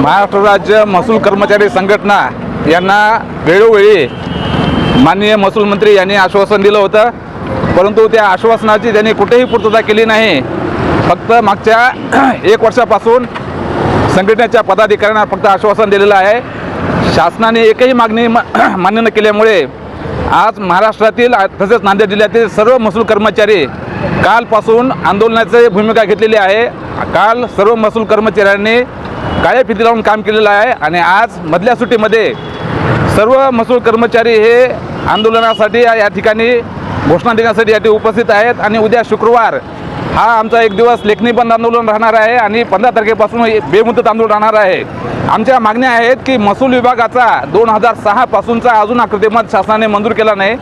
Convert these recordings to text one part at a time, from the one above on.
महाराष्ट्र राज्य महसूल कर्मचारी संघटना यांना वेळोवेळी माननीय महसूल मंत्री यांनी आश्वासन दिलं होतं. परंतु त्या आश्वासनाची त्यांनी कुठेही पूर्तता केली नाही. फक्त मागच्या एक वर्षापासून संघटनेच्या पदाधिकाऱ्यांना फक्त आश्वासन दिलेलं आहे. शासनाने एकही मागणी म- मान्य न केल्यामुळे आज महाराष्ट्रातील तसेच नांदेड जिल्ह्यातील सर्व महसूल कर्मचारी कालपासून आंदोलनाची भूमिका घेतलेली आहे. काल सर्व महसूल कर्मचाऱ्यांनी काळ्या फिती लावून काम केलेलं आहे आणि आज मधल्या सुट्टीमध्ये सर्व महसूल कर्मचारी हे आंदोलनासाठी या ठिकाणी घोषणा देण्यासाठी या उपस्थित आहेत आणि उद्या शुक्रवार हा आमचा एक दिवस लेखणी बंद आंदोलन राहणार आहे आणि पंधरा तारखेपासून बेमुदत आंदोलन राहणार आहे. आमच्या मागण्या आहेत की महसूल विभागाचा दोन हजार सहापासूनचा अजून आकृतीमत शासनाने मंजूर केला नाही.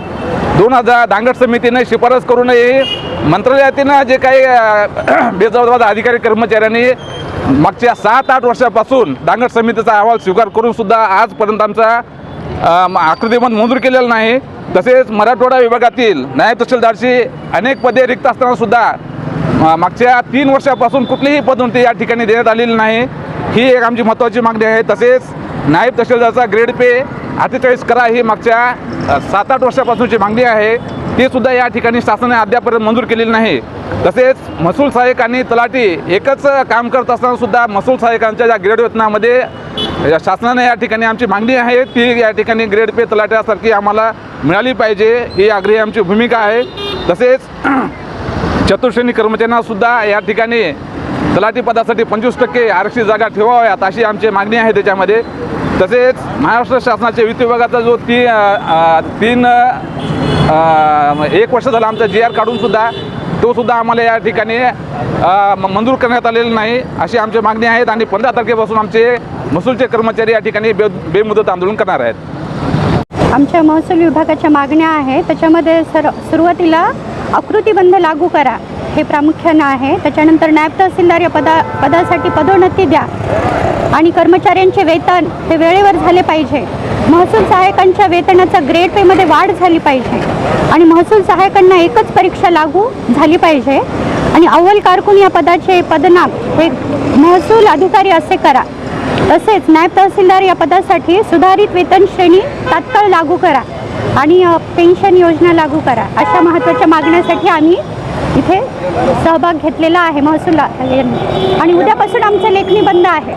दोन हजार दांगड समितीने शिफारस करूनही मंत्रालयातील जे काही बेजबाबदार अधिकारी कर्मचाऱ्यांनी मागच्या सात आठ वर्षापासून दांगट समितीचा अहवाल स्वीकार करूनसुद्धा आजपर्यंत आमचा आकृतिमत मंजूर केलेला नाही. तसेच मराठवाडा विभागातील नायब अनेक पदे रिक्त असताना सुद्धा मागच्या तीन वर्षापासून कुठलीही पदोन्नती या ठिकाणी देण्यात आलेली नाही. ही एक आमची महत्त्वाची मागणी आहे. तसेच नायब तहसीलदारचा ग्रेड पे अठ्ठेचाळीस करा ही मागच्या सात आठ वर्षापासूनची मागणी आहे. ती सुद्धा या ठिकाणी शासनाने अद्यापर्यंत मंजूर केलेली नाही. तसेच महसूल सहाय्यक आणि तलाठी एकच काम करत असताना सुद्धा महसूल सहाय्यकांच्या ज्या ग्रेड वेतनामध्ये या शासनाने या ठिकाणी आमची मागणी आहे ती या ठिकाणी ग्रेड पे तलाट्यासारखी आम्हाला मिळाली पाहिजे. ही आग्रही आमची भूमिका आहे. तसेच चतुर्श्रेणी कर्मचाऱ्यांनासुद्धा या ठिकाणी तलाठी पदासाठी पंचवीस टक्के आरक्षित जागा ठेवाव्यात अशी आमची मागणी आहे त्याच्यामध्ये. तसेच महाराष्ट्र शासनाच्या वित्त विभागाचा जो ती तीन एक वर्ष झालं आमचा जी आर काढूनसुद्धा तोसुद्धा तो सुद्धा आम्हाला या ठिकाणी म- मंजूर करण्यात आलेला नाही अशी आमची मागणी आहेत आणि पंधरा तारखेपासून आमचे महसूलचे कर्मचारी या ठिकाणी बे बेमुदत आंदोलन करणार आहेत. आमच्या महसूल विभागाच्या मागण्या आहेत. त्याच्यामध्ये सर सुरुवातीला आकृतीबंध लागू करा. हे प्रामुख्यानं आहे. त्याच्यानंतर नायब तहसीलदार या पदा पदासाठी पदोन्नती द्या. आणि कर्मचाऱ्यांचे वेतन हे वेळेवर झाले पाहिजे. महसूल सहायकांच्या वेतनाचा ग्रेड पेमध्ये वाढ झाली पाहिजे. आणि महसूल सहायकांना एकच परीक्षा लागू झाली पाहिजे. आणि अव्वल कारकून या पदाचे पदनाम हे महसूल अधिकारी असे करा. तसेच नायब तहसीलदार या पदासाठी सुधारित वेतन श्रेणी तात्काळ लागू करा. आणि पेन्शन योजना लागू करा. अशा महत्त्वाच्या मागण्यासाठी आम्ही इथे सहभाग घेतलेला आहे महसूल आणि उद्यापासून आमचं लेखणी बंद आहे.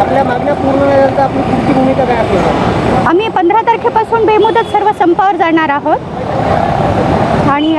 आपल्या मागण्या पूर्ण झाल्यानंतर आपली पुढची भूमिका काय असणार? आम्ही पंधरा तारखेपासून बेमुदत सर्व संपावर जाणार आहोत. आणि